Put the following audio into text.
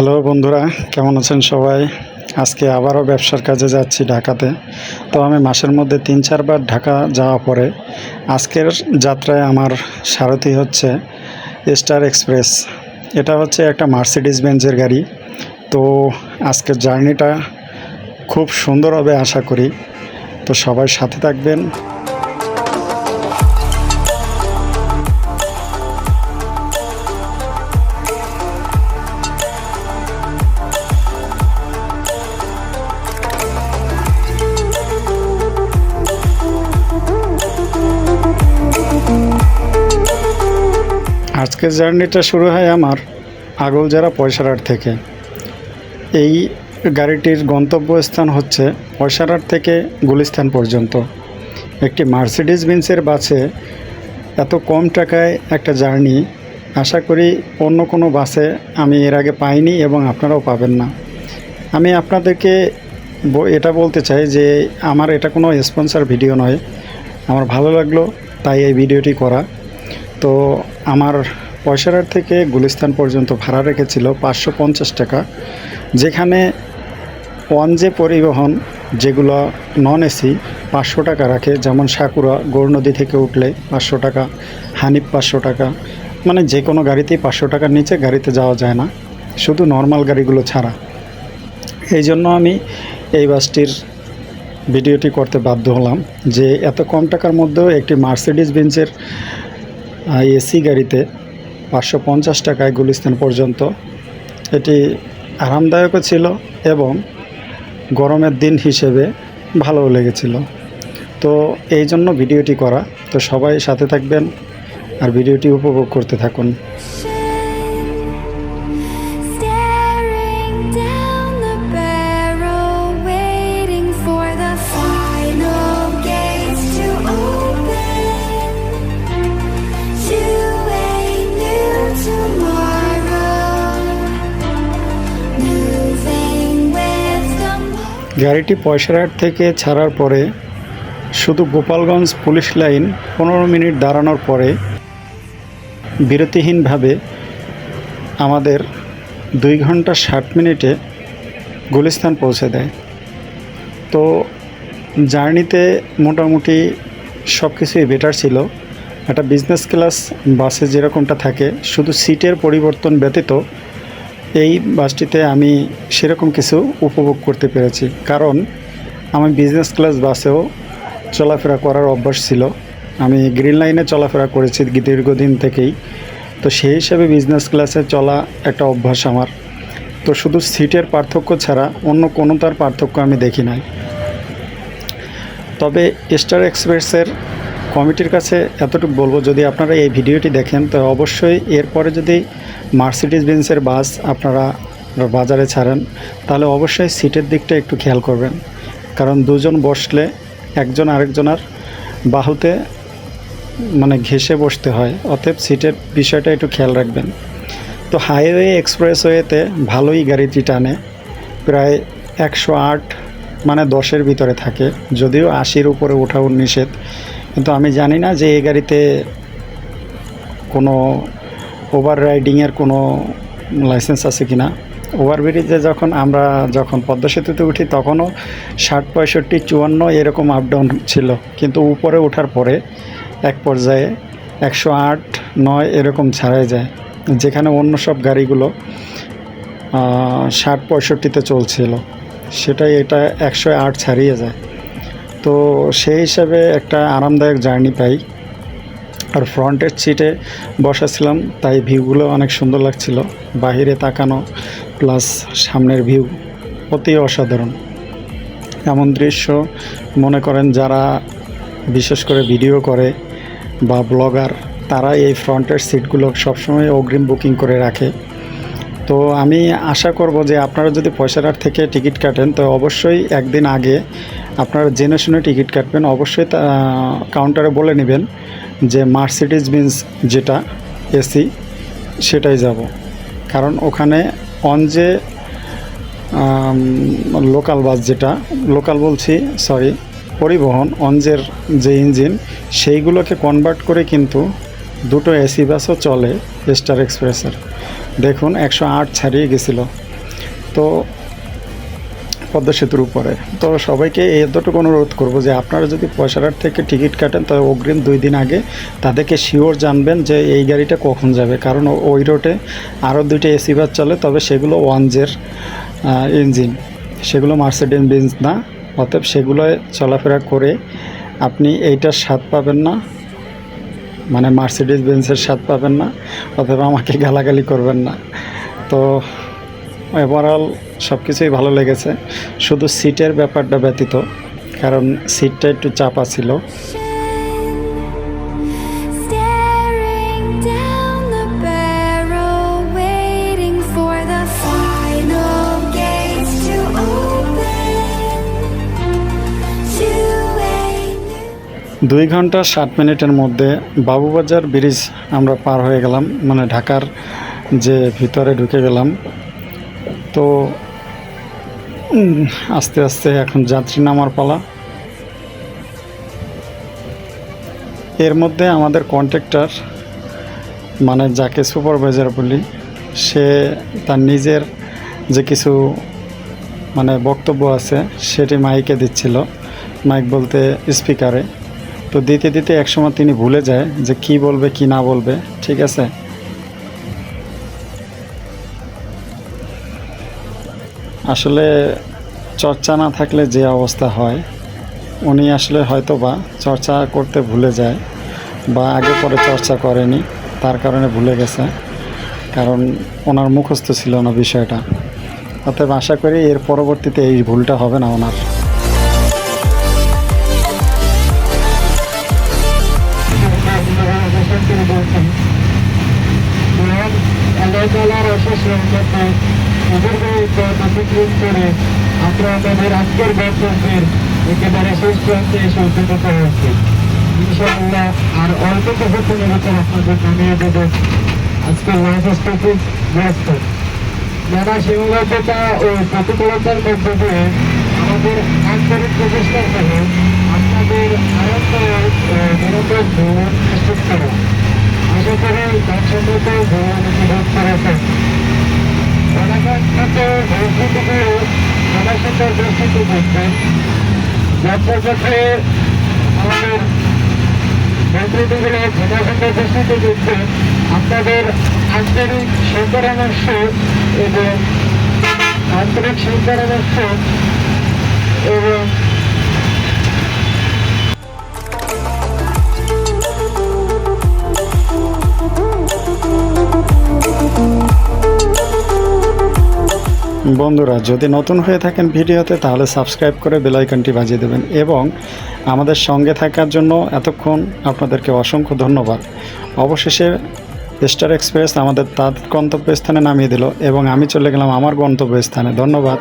Hello বন্ধুরা, কেমন আছেন সবাই? আজকে আবারও ব্যবসার কাজে যাচ্ছি ঢাকাতে। তো আমি মাসের মধ্যে তিন চারবার ঢাকা যাওয়া পরে আজকের যাত্রায় আমার সারথি হচ্ছে স্টার এক্সপ্রেস। এটা হচ্ছে একটা মার্সিডিস বেঞ্জের গাড়ি। তো আজকের জার্নিটা খুব সুন্দর হবে আশা করি। তো সবাই সাথে থাকবেন। আজকের জার্নিটা শুরু হয় আমার আগল আগলজারা পয়সারহাট থেকে। এই গাড়িটির গন্তব্যস্থান হচ্ছে পয়সারহাট থেকে গুলিস্তান পর্যন্ত। একটি মার্সিডিজ বেন্সের বাসে এত কম টাকায় একটা জার্নি, আশা করি অন্য কোনো বাসে আমি এর আগে পাইনি এবং আপনারাও পাবেন না। আমি আপনাদেরকে এটা বলতে চাই যে আমার এটা কোনো স্পন্সর ভিডিও নয়। আমার ভালো লাগল, তাই এই ভিডিওটি করা। তো আমার পয়সারহাট থেকে গুলিস্তান পর্যন্ত ভাড়া রেখেছিল পাঁচশো পঞ্চাশ টাকা, যেখানে ওয়ান জে পরিবহন, যেগুলো নন এসি, পাঁচশো টাকা রাখে। যেমন সাকুরা গৌরনদী থেকে উঠলে পাঁচশো টাকা, হানিফ পাঁচশো টাকা মানে যে কোনো গাড়িতেই পাঁচশো টাকার নিচে গাড়িতে যাওয়া যায় না, শুধু নর্মাল গাড়িগুলো ছাড়া। এই জন্য আমি এই বাসটির ভিডিওটি করতে বাধ্য হলাম যে এত কম টাকার মধ্যেও একটি মার্সিডিজ বেঞ্চের এসি গাড়িতে পাঁচশো পঞ্চাশ টাকায় গুলিস্তান পর্যন্ত। এটি আরামদায়কও ছিল এবং গরমের দিন হিসেবে ভালোও লেগেছিল। তো এই জন্য ভিডিওটি করা। তো সবাই সাথে থাকবেন আর ভিডিওটি উপভোগ করতে থাকুন। গাড়িটি পয়সারহাট থেকে ছাড়ার পরে শুধু গোপালগঞ্জ পুলিশ লাইন পনেরো মিনিট দাঁড়ানোর পরে বিরতিহীনভাবে আমাদের দুই ঘণ্টা ষাট মিনিটে গুলিস্তান পৌঁছে দেয়। তো জার্নিতে মোটামুটি সব কিছুই বেটার ছিল। একটা বিজনেস ক্লাস, বাসে যেরকমটা থাকে, শুধু সিটের পরিবর্তন ব্যতীত এই বাসটিতে আমি সেরকম কিছু উপভোগ করতে পেরেছি। কারণ আমি বিজনেস ক্লাস বাসেও চলাফেরা করার অভ্যাস ছিল। আমি গ্রিন লাইনে চলাফেরা করেছি দীর্ঘদিন থেকেই। তো সেই হিসাবে বিজনেস ক্লাসে চলা একটা অভ্যাস আমার। তো শুধু সিটের পার্থক্য ছাড়া অন্য কোনো তার পার্থক্য আমি দেখি নাই। তবে স্টার এক্সপ্রেসের কমিটির কাছে এতটুকু বলব, যদি আপনারা এই ভিডিওটি দেখেন, তো অবশ্যই এরপরে যদি মার্সিডিজ বেন্সের বাস আপনারা বাজারে ছাড়েন, তাহলে অবশ্যই সিটের দিকটা একটু খেয়াল করবেন। কারণ দুজন বসলে একজন আরেকজনের বাহুতে মানে ঘেসে বসতে হয়, অতএব সিটের বিষয়টা একটু খেয়াল রাখবেন। তো হাইওয়ে এক্সপ্রেসওয়েতে ভালোই গাড়িটি টানে, প্রায় একশো আট মানে দশের ভিতরে থাকে, যদিও আশির উপরে ওঠাও নিষেধ। কিন্তু আমি জানি না যে এই গাড়িতে কোনো ওভার রাইডিংয়ের কোনো লাইসেন্স আছে কি না ওভারব্রিজে যখন আমরা যখন পদ্মা সেতুতে উঠি, তখনও ষাট, পঁয়ষট্টি, চুয়ান্ন এরকম আপ ডাউন ছিল। কিন্তু উপরে ওঠার পরে এক পর্যায়ে একশো আট, নয় এরকম ছাড়াই যায়। যেখানে অন্য সব গাড়িগুলো ষাট, পঁয়ষট্টিতে চলছিল। সেটাই এটা একশো আট ছাড়িয়ে যায়। তো সেই হিসাবে একটা আরামদায়ক জার্নি পাই। আর ফ্রন্টের সিটে বসা ছিলাম তাই ভিউগুলো অনেক সুন্দর লাগছিল। বাহিরে তাকানো প্লাস সামনের ভিউ অতি অসাধারণ। এমন দৃশ্য মনে করেন যারা বিশেষ করে ভিডিও করে বা ব্লগার তারা এই ফ্রন্টের সিটগুলো সবসময় অগ্রিম বুকিং করে রাখে। তো আমি আশা করব যে আপনারা যদি পয়সারহাট থেকে টিকিট কাটেন, তো অবশ্যই একদিন আগে আপনারা জেনে শুনে টিকিট কাটবেন। অবশ্যই কাউন্টারে বলে নেবেন যে মার্সিডিজ বেঞ্জ যেটা, এসি, সেটাই যাব। কারণ ওখানে অন যে লোকাল বাস যেটা লোকাল বলছি সরি পরিবহন অনজের যে ইঞ্জিন সেইগুলোকে কনভার্ট করে কিন্তু দুটো এসি বাসও চলে স্টার এক্সপ্রেসের দেখুন, একশো আট ছাড়িয়ে গেছিল। তো পদ্মা সেতুর উপরে। তো সবাইকে এতটুকু অনুরোধ করব যে আপনারা যদি পয়সাটার থেকে টিকিট কাটেন তবে অগ্রিম দুই দিন আগে তাদেরকে শিওর জানবেন যে এই গাড়িটা কখন যাবে। কারণ ওই রোডে আরও দুইটা এসি বাস চলে, তবে সেগুলো ওয়ানজের ইঞ্জিন সেগুলো মার্সিডিজ বেঞ্জ না। অতএব সেগুলোয় চলাফেরা করে আপনি এইটার স্বাদ পাবেন না। মানে মার্সিডিজ বেঞ্চের স্বাদ পাবেন না। অথবা আমাকে গালাগালি করবেন না। তো ওভারঅল সব কিছুই ভালো লেগেছে। শুধু সিটের ব্যাপারটা ব্যতীত কারণ সিটটা একটু চাপা ছিল. দুই ঘণ্টা ষাট মিনিটের মধ্যে বাবুবাজার ব্রিজ আমরা পার হয়ে গেলাম মানে ঢাকার যে ভিতরে ঢুকে গেলাম। তো আস্তে আস্তে এখন যাত্রী নামার পালা। এর মধ্যে আমাদের কন্ট্রাক্টর মানে যাকে সুপারভাইজার বলি, সে তার নিজের যে কিছু মানে বক্তব্য আছে, সেটি মাইকে দিচ্ছিল, মাইক বলতে স্পিকারে তো দিতে দিতে একসময় তিনি ভুলে যায় যে কি বলবে, কি না বলবে, ঠিক আছে? আসলে চর্চা না থাকলে যে অবস্থা হয়, উনি আসলে হয়তো বা চর্চা করতে ভুলে যায় বা আগে পরে চর্চা করেনি, তার কারণে ভুলে গেছে। কারণ ওনার মুখস্থ ছিল না বিষয়টা। অতএব আশা করি এর পরবর্তীতে এই ভুলটা হবে না ওনার। দীর্ঘ প্রতিক্রিয়া করে আমরা আমাদের আজকের বছরের একেবারে শেষ প্রান্তে এসে উপনীত হয়েছি ইনশাআল্লাহ আর অল্প কিছুক্ষণের ভিতর আপনাদের জানিয়ে দেব আজকের লাইফ স্টপিক ব্যস্ত নানা সীমাবদ্ধতা ও প্রতিকূলতার মধ্যে দিয়ে আমাদের আন্তরিক প্রচেষ্টার ফলে আপনাদের আরামদায়ক করা আশা করি বাচ্চাদের ভ্রমণ উপভোগ করেছেন আপনাদের আন্তরিক সরকারামর্শ এবং আন্তরিক সরকারামর্শ এবং বন্ধুরা, যদি নতুন হয়ে থাকেন ভিডিওতে, তাহলে সাবস্ক্রাইব করে বেলাইকনটি বাজিয়ে দেবেন এবং আমাদের সঙ্গে থাকার জন্য এতক্ষণ আপনাদেরকে অসংখ্য ধন্যবাদ। অবশেষে স্টার এক্সপ্রেস আমাদের তার গন্তব্যস্থানে নামিয়ে দিল এবং আমি চলে গেলাম আমার গন্তব্যস্থানে। ধন্যবাদ।